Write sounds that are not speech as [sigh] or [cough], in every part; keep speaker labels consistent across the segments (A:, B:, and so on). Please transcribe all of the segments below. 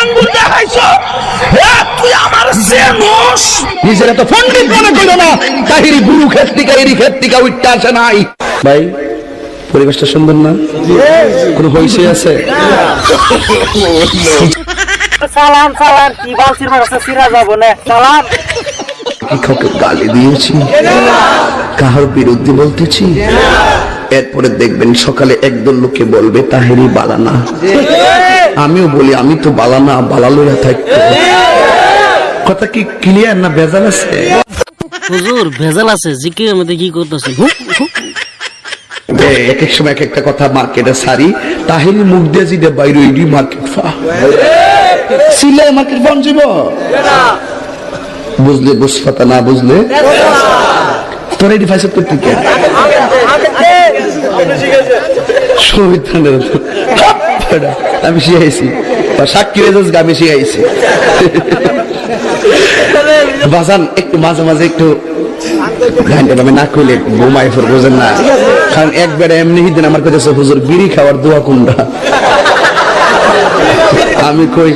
A: আঙ্গুল দেখাইছো তুই আমার সেনোস নিজেরা তো পণ্ডিত মনে করল না। তাহিরি গুরু ক্ষেত্রিকা এরি ক্ষেত্রিকা উঠতে আসে নাই। ভাই পরিবেশটা সুন্দর না? কোনো হইসে আছে?
B: সালাম সালাম। কি বালছির মারছে সিরা যাব না। সালাম।
A: কাউকে গালি দিয়েছি। কাহার বিরুদ্ধে বলতেছি? এরপরে দেখবেন সকালে একদল লোকে বলবে তাহেরি বালানা। আমিও বলি আমি তো বালানা বালা লইয়া থাকতে। কথা কি ক্লিয়ার না ভেজাল আছে?
B: হুজুর ভেজাল আছে জিকিরের মধ্যে কি করতেছেন?
A: এ, এক এক সময় এক একটা কথা মার্কেটে সারি তাহেরি মুখ দিয়ে যদি বাইরে ইডি মার্কেট ফা। সিলে মার্কেট বন যাব। বুঝলে বুঝপাতা না বুঝলে? তোর এডি ফাইসে করতে আমি শিখাইছি। সাক্ষী রেজাজ আমি শিখাইছি। বাজান, একটু মাঝে মাঝে একটু আমি কারণ এমনি বিড়ি কোনটা? আমি কই,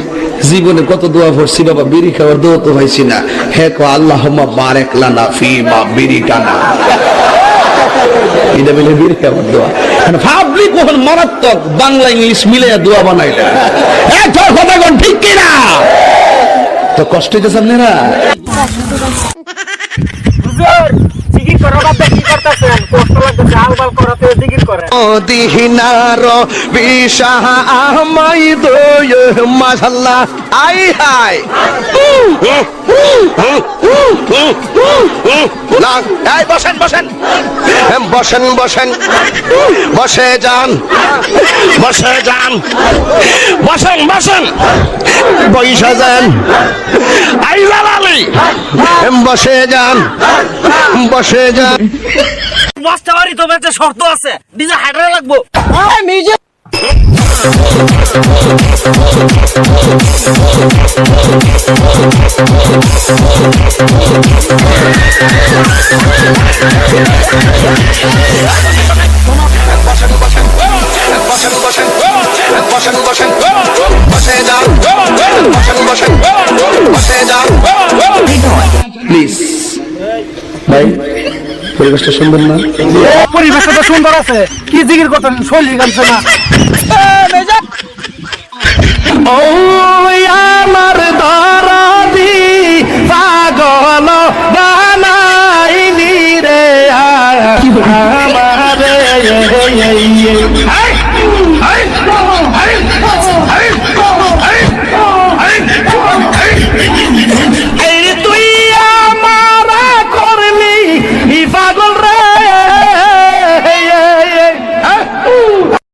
A: জীবনে কত দোয়া পড়ছি বাবা, বিড়ি খাওয়ার দোয়া তো হয়েছি না। হে কো আল্লাহ লানা ফি বিড়ি টানা। এটা বলে বিড়ি খাওয়ার দোয়া? মানে ভাবলি কখন মারাত্মক বাংলা ইংলিশ মিলে দোয়া বানাইলে হ্যাঁ তোর কথা কোন ঠিক কিনা? তো কষ্ট হইতেছে আপনারা?
B: বাদ দিয়ে কি করতেছেন? কষ্ট লাগতেছে আলবাল করাতে জিকির করেন।
A: দিহিনার বিশাহ আমাই দয় মাশাল্লাহ আই হাই না এই বসেন বসেন। বসেন বসেন। বসে যান। বসে যান। বসেন বসেন। বৈশা যান। বসে যান। বসে যান।
B: মাস্টার বাড়ি তো শর্ত আছে। ডিজে হাইড্রা লাগবো।
C: বসেন
A: প্লিজ ভাই পরিবেশটা সুন্দর না?
B: পরিবেশটা তো সুন্দর আছে। কি জিকির করতেন শৈলী গানছে না [laughs]
A: ও আমার দরদি পাগল বানাইলি রে আমারে